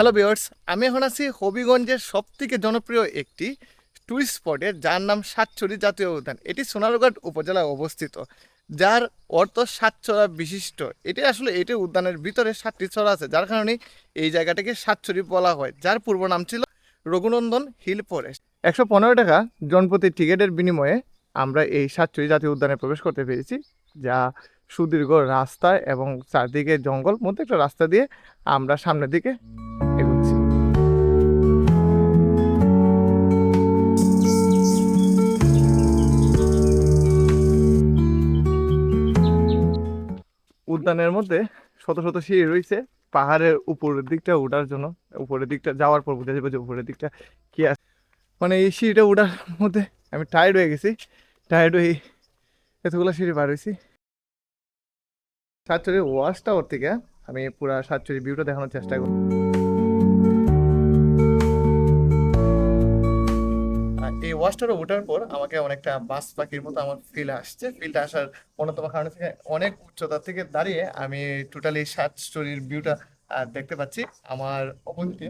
Hello viewers আমি এখন আছি হবিগঞ্জের সবথেকে জনপ্রিয় একটি টুরিস্ট স্পটে যার নাম সাতছড়ি জাতীয় উদ্যান। এটি সোনারঘাট উপজেলায় অবস্থিত, যার অর্থ সাতছড়া বিশিষ্ট। এটি আসলে এটি উদ্যানের ভিতরে সাতটি ছড়া আছে, যার কারণে এই জায়গাটাকে সাতছড়ি বলা হয়, যার পূর্ব নাম ছিল রঘুনন্দন হিল ফরেস্ট। একশো পনেরো টাকা জনপ্রতি টিকিটের বিনিময়ে আমরা এই সাতছড়ি জাতীয় উদ্যানে প্রবেশ করতে পেরেছি, যা সুদীর্ঘ রাস্তা এবং চারদিকে জঙ্গল, মধ্যে একটা রাস্তা দিয়ে আমরা সামনের দিকে উদ্যানের মধ্যে শত শত সিঁড়ি রয়েছে। পাহাড়ের উপরের দিকটা উঠার জন্য। উপরের দিকটা যাওয়ার পর বুঝে যাবে যে উপরের দিকটা কি আছে। মানে এই সিঁড়িটা উঠার মধ্যে আমি টায়ার্ড হয়ে গেছি। টায়ার্ড হয়ে এতগুলো সিঁড়ি পার হয়েছি। সাতচুরি ওয়াশটা ওর থেকে আমি পুরা সাতচুরি ভিউটা দেখানোর চেষ্টা করি এই ওঠার পর আমাকে অনেকটা বাস পাখির মতো আমার ফিল আসছে। ফিলটা আসার অন্যতম কারণ থেকে অনেক উচ্চতা থেকে দাঁড়িয়ে আমি টোটালি সাতচুরির ভিউটা দেখতে পাচ্ছি। আমার অপোজিটে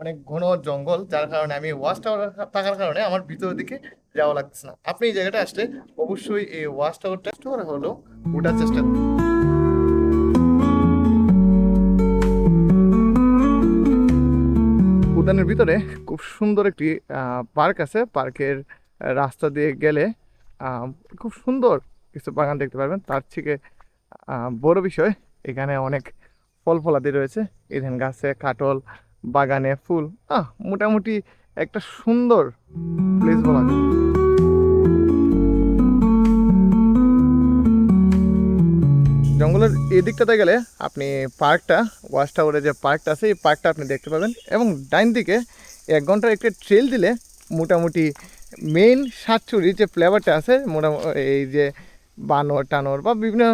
অনেক ঘন জঙ্গল, যার কারণে আমি ওয়াশ টাওয়ার থাকার কারণে আমার ভিতরের দিকে যাওয়া লাগছে না। আপনি এই জায়গাটা আসলে অবশ্যই এই ওয়াশ টাওয়ারটা টাওয়ার হলো ওঠার চেষ্টা উদ্যানের ভিতরে খুব সুন্দর একটি পার্ক আছে। পার্কের রাস্তা দিয়ে গেলে খুব সুন্দর কিছু বাগান দেখতে পারবেন। তার থেকে বড় বিষয়, এখানে অনেক ফল ফলাদি রয়েছে। এখানে গাছে কাটল বাগানে ফুল, আহ, মোটামুটি একটা সুন্দর প্লেস বলা যায়। জঙ্গলের এই দিকটাতে গেলে আপনি পার্কটা ওয়াচ টাওয়ারে যে পার্কটা আছে, এই পার্কটা আপনি দেখতে পাবেন। এবং ডাইন দিকে এক ঘণ্টার একটা ট্রেল দিলে মোটামুটি মেইন সাতচুরি যে ফ্লেভারটা আছে মোটামুটি এই যে বানর টানর বা বিভিন্ন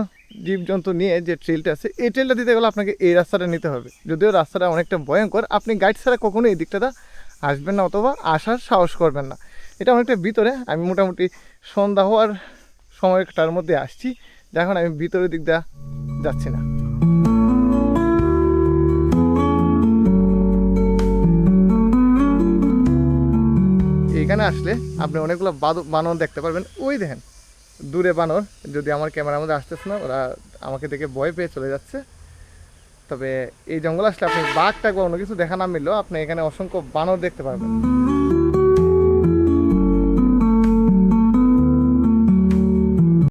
জীবজন্তু নিয়ে যে ট্রেলটা আছে, এই ট্রেলটা দিতে গেলে আপনাকে এই রাস্তাটা নিতে হবে। যদিও রাস্তাটা অনেকটা ভয়ঙ্কর, আপনি গাইড ছাড়া কখনো এই দিকটাতে আসবেন না অথবা আসার সাহস করবেন না। এটা অনেকটা ভিতরে, আমি মোটামুটি সন্ধ্যা হওয়ার সময়টার মধ্যে আসছি। যখন আমি ভিতরের দিক দিয়ে যাচ্ছি না। এখানে আসলে আপনি অনেকগুলো বানর দেখতে পারবেন। ওই দেখেন, দূরে বানর, যদি আমার ক্যামেরার মধ্যে আসতেছে না, ওরা আমাকে দেখে ভয় পেয়ে চলে যাচ্ছে। তবে এই জঙ্গল আসলে আপনি বাঘ বা অন্য কিছু দেখা না মিললেও আপনি এখানে অসংখ্য বানর দেখতে পারবেন।